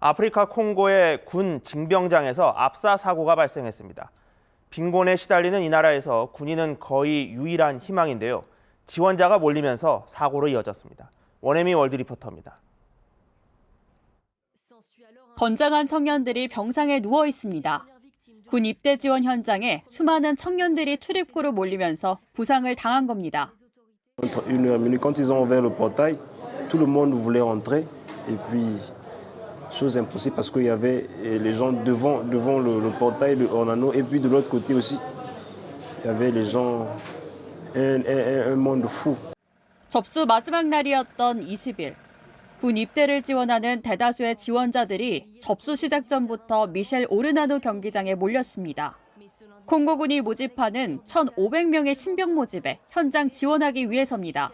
아프리카 콩고의 군 징병장에서 압사 사고가 발생했습니다. 빈곤에 시달리는 이 나라에서 군인은 거의 유일한 희망인데요. 지원자가 몰리면서 사고로 이어졌습니다. 원혜미 월드 리포터입니다. 건장한 청년들이 병상에 누워 있습니다. 군 입대 지원 현장에 수많은 청년들이 출입구로 몰리면서 부상을 당한 겁니다. Une minute, quand ils ont ouvert le portail, tout le monde voulait rentrer. Et puis, chose impossible parce qu'il y avait eh, les gens devant, devant le, le portail de Ornano. Et puis de l'autre côté aussi, il y avait les gens, un- un- un monde fou. 접수 마지막 날이었던 20일. 군 입대를 지원하는 대다수의 지원자들이 접수 시작 전부터 미셸 오르나노 경기장에 몰렸습니다. 콩고군이 모집하는 1,500명의 신병 모집에 현장 지원하기 위해서입니다.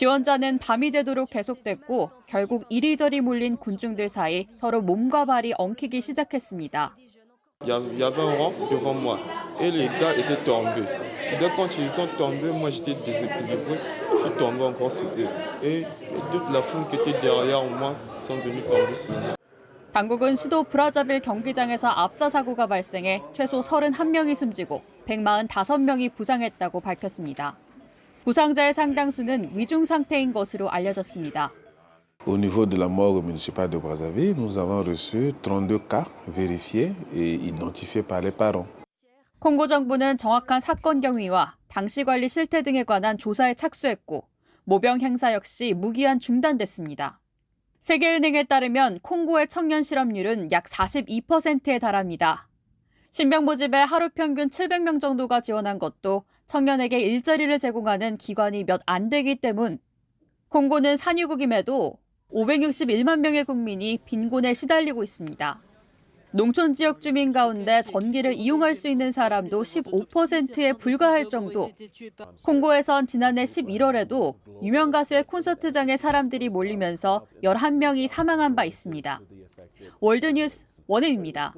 지원자는 밤이 되도록 계속됐고 결국 이리저리 몰린 군중들 사이 서로 몸과 발이 엉키기 시작했습니다. 당국은 수도 브라자빌 경기장에서 압사 사고가 발생해 최소 31명이 숨지고 145명이 부상했다고 밝혔습니다. 부상자의 상당수는 위중 상태인 것으로 알려졌습니다. Au niveau de la morgue municipale de Brazzaville, nous avons reçu 32 cas vérifiés et identifiés par les parents. 콩고 정부는 정확한 사건 경위와 당시 관리 실태 등에 관한 조사에 착수했고 모병 행사 역시 무기한 중단됐습니다. 세계은행에 따르면 콩고의 청년 실업률은 약 42%에 달합니다. 신병 모집에 하루 평균 700명 정도가 지원한 것도 청년에게 일자리를 제공하는 기관이 몇 안 되기 때문 콩고는 산유국임에도 561만 명의 국민이 빈곤에 시달리고 있습니다. 농촌 지역 주민 가운데 전기를 이용할 수 있는 사람도 15%에 불과할 정도. 콩고에선 지난해 11월에도 유명 가수의 콘서트장에 사람들이 몰리면서 11명이 사망한 바 있습니다. 월드뉴스 원혜입니다.